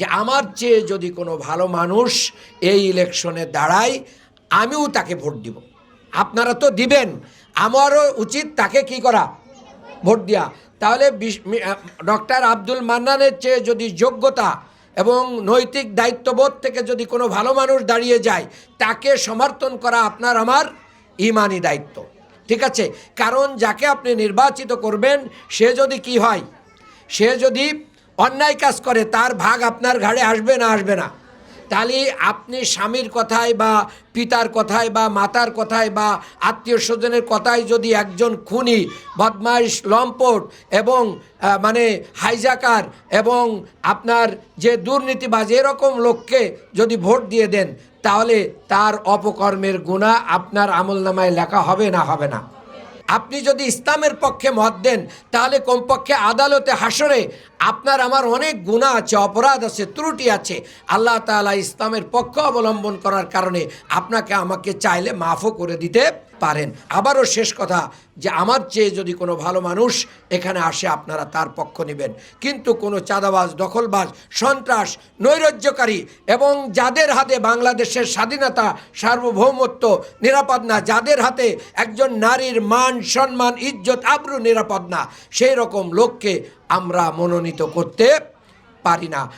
যে আমার চেয়ে যদি কোনো ভালো মানুষ এই ইলেকশনে দাঁড়ায়, আমিও তাকে ভোট দিব। আপনারা তো দিবেন, আমারও উচিত তাকে কি করা? ভোট দেওয়া তাহলে ডক্টর আব্দুল মান্নানের চেয়ে যদি যোগ্যতা এবং নৈতিক দায়িত্ববোধ থেকে যদি কোনো ভালো মানুষ দাঁড়িয়ে যায়, তাকে সমর্থন করা আপনার আমার ইমানি দায়িত্ব। ঠিক আছে? কারণ যাকে আপনি নির্বাচিত করবেন, সে যদি কি হয়? সে যদি অন্যায় কাজ করে, তার ভাগ আপনার ঘাড়ে আসবে না আসবে না। তাহলে আপনি স্বামীর কথায় বা পিতার কথায় বা মাতার কথায় বা আত্মীয় স্বজনের কথায় যদি একজন খুনি, বদমাইশ, লম্পট এবং মানে হাইজাকার এবং আপনার যে দুর্নীতিবাজ এরকম লোককে যদি ভোট দিয়ে দেন, তাহলে তার অপকর্মের গুণা আপনার আমলনামায় লেখা হবে না হবে না। আপনি যদি ইসলামের পক্ষে মত দেন, তাহলে কমপক্ষে আদালতে হাসরে আপনার আমার অনেক গুণা আছে, অপরাধ আছে, ত্রুটি আছে। আল্লাহ তাআলা ইসলামের পক্ষ অবলম্বন করার কারণে আপনাকে আমাকে চাইলে মাফও করে দিতে পারেন। আবারও শেষ কথা, যে আমার চেয়ে যদি কোনো ভালো মানুষ এখানে আসে, আপনারা তার পক্ষ নেবেন। কিন্তু কোনো চাঁদাবাজ, দখলবাজ, সন্ত্রাস, নৈরাজ্যকারী এবং যাদের হাতে বাংলাদেশের স্বাধীনতা, সার্বভৌমত্ব নিরাপদ না, যাদের হাতে একজন নারীর মান, সম্মান, ইজ্জত, আব্রু নিরাপদ না, সেই রকম লোককে আমরা মনোনীত করতে পারি না।